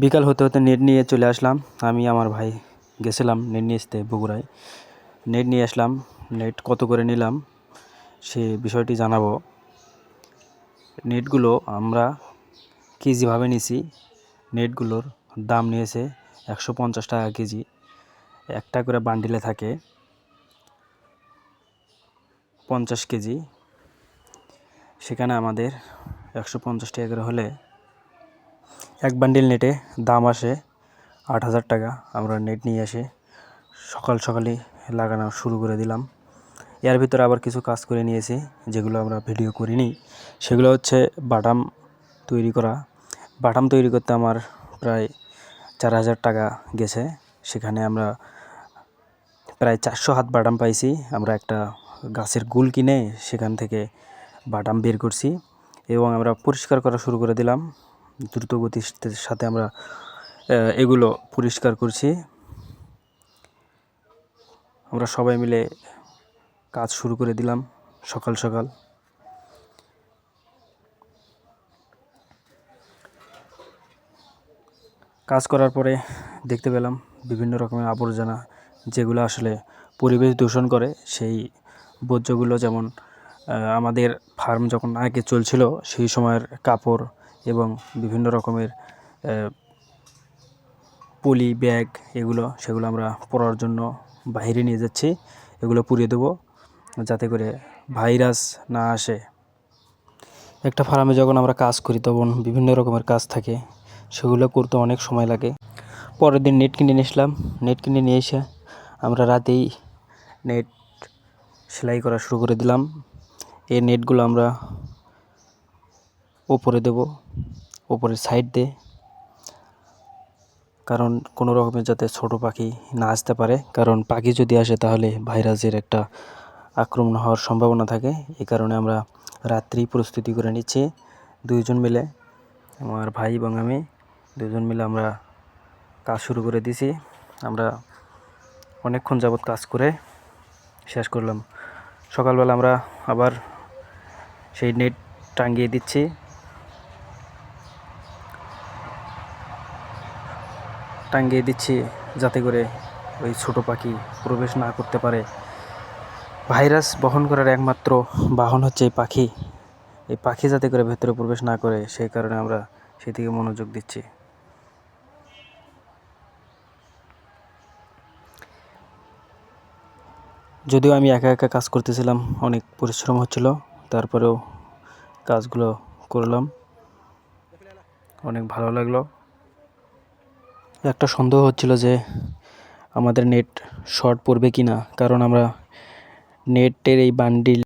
বিকাল হতে হতে নেট নিয়ে চলে আসলাম। আমি, আমার ভাই গেছিলাম নেট নিয়ে আসতে বগুড়ায়। নেট নিয়ে আসলাম, নেট কত করে নিলাম সে বিষয়টি জানাব। নেটগুলো আমরা কেজিভাবে নিছি। নেটগুলোর দাম নিয়েছে একশো পঞ্চাশ টাকা কেজি। একটা করে বান্ডিলে থাকে পঞ্চাশ কেজি। সেখানে আমাদের একশো পঞ্চাশ টাকা করে হলে এক বান্ডিল নেটে দাম আসে আট হাজার টাকা। আমরা নেট নিয়ে এসে সকাল সকালই লাগানো শুরু করে দিলাম। এর ভিতরে আবার কিছু কাজ করে নিয়েছি যেগুলো আমরা ভিডিও করিনি, সেগুলো হচ্ছে বাটাম তৈরি করা। বাটাম তৈরি করতে আমার প্রায় চার হাজার টাকা গেছে। সেখানে আমরা প্রায় চারশো হাত বাটাম পাইছি। আমরা একটা গাছের গুল কিনে সেখান থেকে বাটাম বের করছি এবং আমরা পরিষ্কার করা শুরু করে দিলাম। দ্রুত গতির সাথে আমরা এগুলো পরিষ্কার করছি। আমরা সবাই মিলে কাজ শুরু করে দিলাম সকাল সকাল। কাজ করার পরে দেখতে পেলাম বিভিন্ন রকমের আবর্জনা যেগুলো আসলে পরিবেশ দূষণ করে, সেই বর্জ্যগুলো যেমন আমাদের ফার্ম যখন আগে চলছিল সেই সময়ের কাপড় এবং বিভিন্ন রকমের পলি, ব্যাগ এগুলো, সেগুলো আমরা পরার জন্য বাইরে নিয়ে যাচ্ছি। এগুলো পুড়িয়ে দেবো যাতে করে ভাইরাস না আসে। একটা ফার্মে যখন আমরা কাজ করি তখন বিভিন্ন রকমের কাজ থাকে, সেগুলো করতে অনেক সময় লাগে। পরের দিন নেট কিনে নিয়ে আসলাম। নেট কিনে নিয়ে এসে আমরা রাতেই নেট সেলাই করা শুরু করে দিলাম। এই নেটগুলো আমরা ওপরে দেব, ওপরের সাইড দিয়ে। কারণ কোনো রকমের যাতে ছোট পাখি না আসতে পারে। কারণ পাখি যদি আসে তাহলে ভাইরাসের একটা আক্রমণ হওয়ার সম্ভাবনা থাকে। এই কারণে আমরা রাত্রি প্রস্তুতি করে নিচ্ছি দুইজন মিলে। আমার ভাই এবং আমি দুজন মিলে আমরা কাজ শুরু করে দিয়েছি। আমরা অনেকক্ষণ যাবৎ কাজ করে শেষ করলাম। সকালবেলা আমরা আবার সেই নেট টাঙ্গিয়ে দিচ্ছি। টাঙ্গিয়ে দিচ্ছি যাতে করে ওই ছোটো পাখি প্রবেশ না করতে পারে। ভাইরাস বহন করার একমাত্র বাহন হচ্ছে এই পাখি। এই পাখি যাতে করে ভেতরে প্রবেশ না করে, সেই কারণে আমরা সেদিকে মনোযোগ দিচ্ছি। যদিও আমি একা একা কাজ করতেছিলাম, অনেক পরিশ্রম হচ্ছিল, তারপরেও কাজগুলো করলাম। অনেক ভালো লাগল। একটা সন্দেহ হচ্ছিল যে আমাদের নেট শর্ট পড়বে কি না কারণ আমরা নেটের এই বান্ডিল